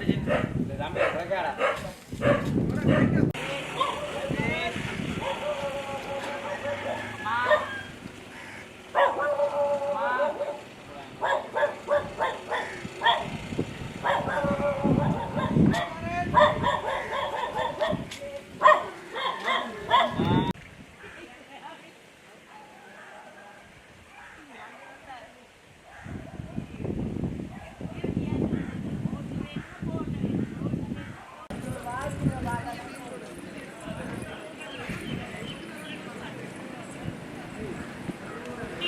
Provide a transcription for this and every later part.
জিতবে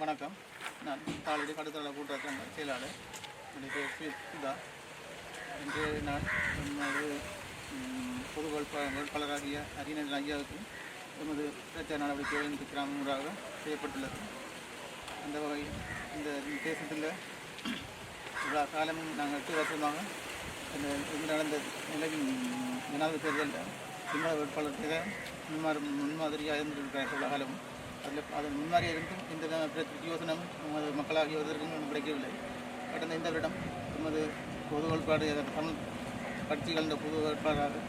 வணக்கம். நான் காலடி கடுத்தள கூட்டத்தின் செயலாளர். என்னுடைய பேர் ஸ்ரீ சுதா இன்று நான் எமது பொது வேட்பாளராகிய அறிஞர் ஐயாவுக்கும் எமது பிரச்சார நடவடிக்கைகள் இந்த கிராம ஊராக செய்யப்பட்டுள்ளது. அந்த வகையில் இந்த தேசத்தில் இவ்வளோ காலமும் நாங்கள் எட்டு வருஷமாக இந்த இங்கு நடந்த நிலவின் ஜனாதிபதி தேர்தலில் சிங்கள வேட்பாளருக்கு முன்மாதிரி முன்மாதிரியாக இருந்திருக்கிறார் இவ்வளோ காலமும். அதில் அது முன்மாதிரியாக இருந்தும் இந்த பிரயோசனம் நமது மக்களாகிய ஒருவருக்கும் இன்னும் கிடைக்கவில்லை கடந்த இந்த வருடம் நமது பொது வேட்பாடு தமிழ் கட்சிகள் இந்த பொது வேட்பாளராக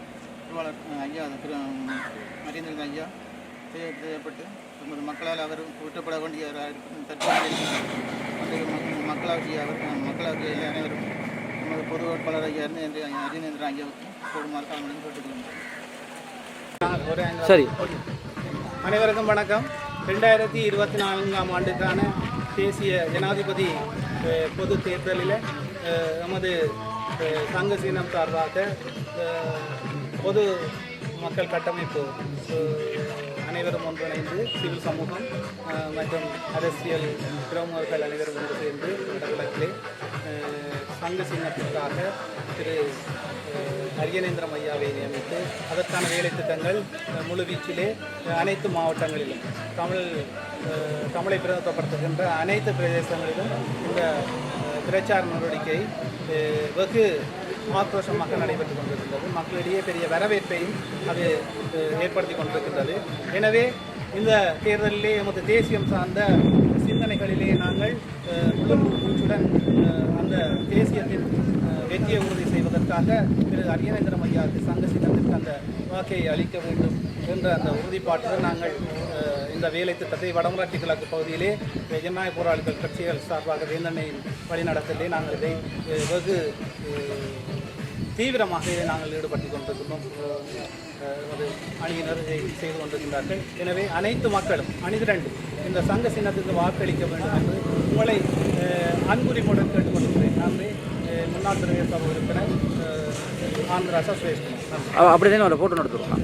திருவாளர் ஐயா திரு நரேந்திரன் ஐயா செய்யப்பட்டு நமது மக்களால் அவர் ஊற்றப்பட வேண்டிய மக்- மக்களாகிய அவர் மக்களாகிய அனைவரும் நமது பொது வேட்பாளர் ஐயா இருந்து அஜினேந்திரன் ஐயாவுக்கு போடுமாறு தாங்களும் கேட்டுக்கொள்கிறேன் சரி. அனைவருக்கும் வணக்கம். ரெண்டாயிரத்தி இருபத்தி நான்காம் ஆண்டுக்கான தேசிய ஜனாதிபதி பொது தேர்தலில் நமது சங்க சீனம் சார்பாக பொது மக்கள் கட்டமைப்பு அனைவரும் ஒன்றிணைந்து சிவில் சமூகம் மற்றும் அரசியல் பிரமுகர்கள் அனைவரும் ஒன்று சேர்ந்து வடகிழக்கிலே சங்க சின்னத்திற்காக திரு அரியநேந்திரம் ஐயாவை நியமித்து அதற்கான வேலை திட்டங்கள் முழுவீச்சிலே அனைத்து மாவட்டங்களிலும் தமிழ் தமிழை பிரதிநிதித்துவப்படுத்துகின்ற அனைத்து பிரதேசங்களிலும் இந்த பிரச்சார நடவடிக்கை வெகு ஆக்ரோஷமாக நடைபெற்று கொண்டிருக்கின்றது. மக்களிடையே பெரிய வரவேற்பையும் அது ஏற்படுத்தி கொண்டிருக்கின்றது. எனவே இந்த தேர்தலிலே எமது தேசியம் சார்ந்த சிந்தனைகளிலே நாங்கள் அஹ், மூச்சுடன் அந்த தேசியத்தில் வெற்றியை உறுதி செய்வதற்காக திரு அரியநேந்திரம் ஐயாவுக்கு சங்க சின்னத்திற்கு அந்த வாக்கை அளிக்க வேண்டும் என்ற அந்த உறுதிப்பாட்டுடன் நாங்கள் இந்த வேலை திட்டத்தை வடமராட்சி கிழக்கு பகுதியிலே ஜனநாயக போராளிகள் கட்சிகள் சார்பாக வேந்தனையின் வழிநடத்தலே நாங்கள் இதை வெகு தீவிரமாக இதை நாங்கள் ஈடுபட்டுக் கொண்டிருக்கின்றோம். ஒரு அணியினர் செய்து கொண்டிருக்கின்றார்கள். எனவே அனைத்து மக்களும் அணிதிரண்டு இந்த சங்க சின்னத்துக்கு வாக்களிக்க வேண்டும் என்று உங்களை அன்புரிமுடன் கேட்டுக்கொண்டிருக்கிறேன். நன்றி. முன்னாள் பிரதேச சபை உறுப்பினர் ஆந்திரா சுரேஷ்குமார் நன்றி அப்படி ஒரு ஃபோட்டோ எடுத்துருவோம்